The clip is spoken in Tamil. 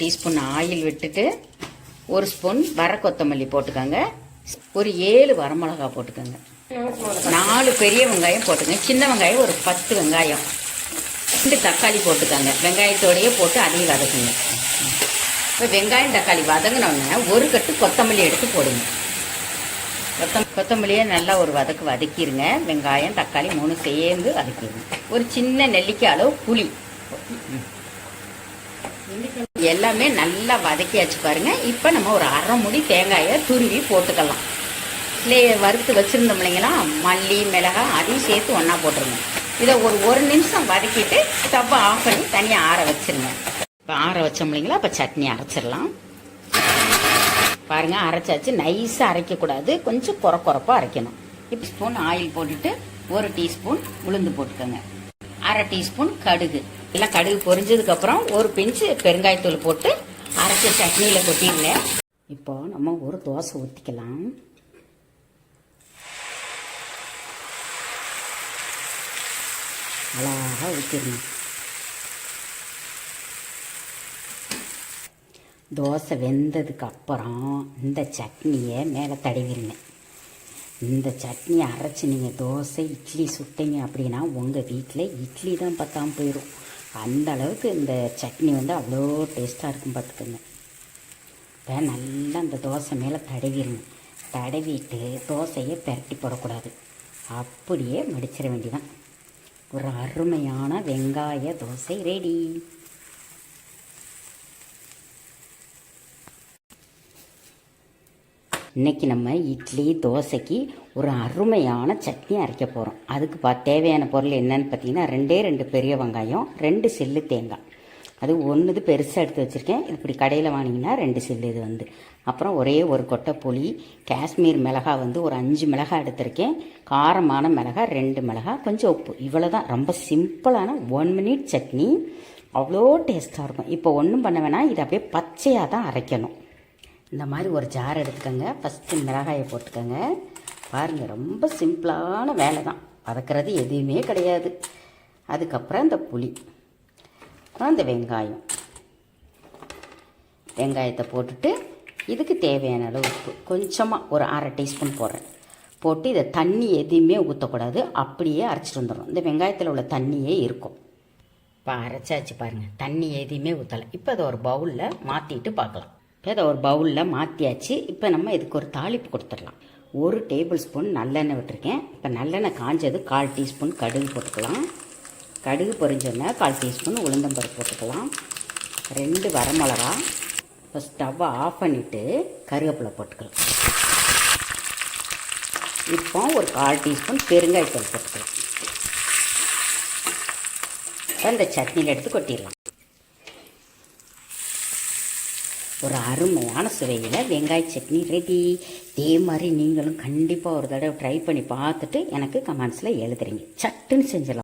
டீஸ்பூன் ஆயில் விட்டுட்டு ஒரு ஸ்பூன் வர கொத்தமல்லி போட்டுக்கோங்க. ஒரு ஏழு வரமிளகா போட்டுக்கோங்க. நாலு பெரிய வெங்காயம் போட்டுக்கோங்க. சின்ன வெங்காயம் ஒரு பத்து வெங்காயம். ரெண்டு தக்காளி போட்டுக்கோங்க. வெங்காயத்தோடையே போட்டு அதையும் வதக்குங்க. இப்போ வெங்காயம் தக்காளி வதங்கினோடனே ஒரு கட்டு கொத்தமல்லி எடுத்து போடுங்க. கொத்தம் கொத்தமல்லியை நல்லா ஒரு வதக்கு வதக்கிடுங்க வெங்காயம் தக்காளி மூணு சேர்ந்து வதக்கிடுங்க ஒரு சின்ன நெல்லிக்காய் அளவு புளி. எல்லாமே நல்லா வதக்கியாச்சு பாருங்க. இப்போ நம்ம ஒரு அரை முடி தேங்காயை துருவி போட்டுக்கலாம். இல்லையே வறுத்து வச்சுருந்தோம் இல்லைங்களா? மல்லி மிளகாய் அதையும் சேர்த்து ஒன்றா போட்டுருங்க. இதை ஒரு ஒரு நிமிஷம் வதக்கிட்டு ஸ்டவ்வை ஆஃப் பண்ணி தனியாக ஆற வச்சிருங்க. இப்போ ஆற வச்சோம் இல்லைங்களா? இப்போ சட்னி அரைச்சிடலாம். பாருங்கள் அரைச்சாச்சு. நைஸாக அரைக்கக்கூடாது. கொஞ்சம் குறை குறைப்பாக அரைக்கணும். இப்போ ஸ்பூன் ஆயில் போட்டுட்டு ஒரு டீஸ்பூன் உளுந்து போட்டுக்கோங்க. அரை டீஸ்பூன் கடுகு. எல்லாம் கடுகு பொரிஞ்சதுக்கு அப்புறம் ஒரு பிஞ்சு பெருங்காயத்தூள் போட்டு அரைச்ச சட்னியில் கொட்டிடுங்க இப்போ நம்ம ஒரு தோசை ஊற்றிக்கலாம் அழகாக ஊற்றிடணும் தோசை வெந்ததுக்கு அப்புறம் இந்த சட்னியை மேலே தடவிடுங்க. இந்த சட்னி அரைச்சி நீங்கள் தோசை இட்லி சுட்டீங்க அப்படின்னா உங்கள் வீட்டில் இட்லி தான் பத்தாமல் போயிடும் அந்த அளவுக்கு இந்த சட்னி வந்து அவ்வளோ டேஸ்ட்டாக இருக்கும் பார்த்துக்கோங்க. இப்போ நல்லா அந்த தோசை மேலே தடவிடணும். தடவிட்டு தோசையை பெரட்டி போடக்கூடாது. அப்படியே மடிச்சிட வேண்டிதான் ஒரு அருமையான வெங்காய தோசை ரெடி இன்னைக்கு நம்ம இட்லி தோசைக்கு ஒரு அருமையான சட்னி அரைக்க போகிறோம் அதுக்கு பா தேவையான பொருள் என்னன்னு பார்த்தீங்கன்னா ரெண்டே ரெண்டு பெரிய வெங்காயம் ரெண்டு சில்லு தேங்காய். அது ஒன்றுது பெருசாக எடுத்து வச்சுருக்கேன். இது இப்படி கடையில் வாங்கினீங்கன்னா ரெண்டு சில்லு இது வந்து. அப்புறம் ஒரே ஒரு கொட்டை புளி காஷ்மீர் மிளகாய் வந்து ஒரு அஞ்சு மிளகாய் எடுத்திருக்கேன். காரமான மிளகாய் ரெண்டு மிளகாய் கொஞ்சம் உப்பு. இவ்வளோ தான் ரொம்ப சிம்பிளான ஒன் மினிட் சட்னி. அவ்வளோ டேஸ்ட்டாக இருக்கும். இப்போ ஒன்றும் பண்ண வேணாம். இதை அப்படியே பச்சையாக தான் அரைக்கணும். இந்த மாதிரி ஒரு ஜார் எடுத்துக்கோங்க. ஃபஸ்ட்டு மிளகாயை போட்டுக்கோங்க. பாருங்கள் ரொம்ப சிம்பிளான வேலை தான் வதக்கிறது எதுவுமே கிடையாது. அதுக்கப்புறம் இந்த புளி. அப்புறம் இந்த வெங்காயம். வெங்காயத்தை போட்டுட்டு இதுக்கு தேவையான அளவு உப்பு. கொஞ்சமாக ஒரு அரை டீஸ்பூன் போடுறேன். போட்டு இதை தண்ணி எதுவுமே ஊற்றக்கூடாது அப்படியே அரைச்சிட்டு வந்துடும் இந்த வெங்காயத்தில் உள்ள தண்ணியே இருக்கும். இப்போ அரைச்சாச்சு பாருங்கள் தண்ணி எதையுமே ஊற்றலை இப்போ அதை ஒரு பவுலில் மாற்றிட்டு பார்க்கலாம். இப்போ அதை ஒரு பவுலில் மாற்றியாச்சு இப்போ நம்ம இதுக்கு ஒரு தாளிப்பு கொடுத்துடலாம். ஒரு டேபிள் ஸ்பூன் நல்லெண்ணெய் விட்டுருக்கேன். இப்போ நல்லெண்ணெய் காஞ்சது கால் டீஸ்பூன் கடுகு போட்டுக்கலாம். கடுகு பொரிஞ்சோன்னா கால் டீஸ்பூன் உளுந்தம்பருப்பு போட்டுக்கலாம். ரெண்டு வரமிளகா. இப்போ ஸ்டவ்வை ஆஃப் பண்ணிவிட்டு கருவேப்பிலை போட்டுக்கலாம். இப்போ ஒரு கால் டீஸ்பூன் பெருங்காயத்தூள் போட்டுக்கலாம். இப்போ இந்த சட்னியில் எடுத்து கொட்டிடலாம். ஒரு அருமையான சுவையில் வெங்காய சட்னி ரெடி இதே மாதிரி நீங்களும் கண்டிப்பாக ஒரு தடவை ட்ரை பண்ணி பார்த்துட்டு எனக்கு கமெண்ட்ஸில் எழுதுறீங்க. சட்டுன்னு செஞ்சிடலாம்.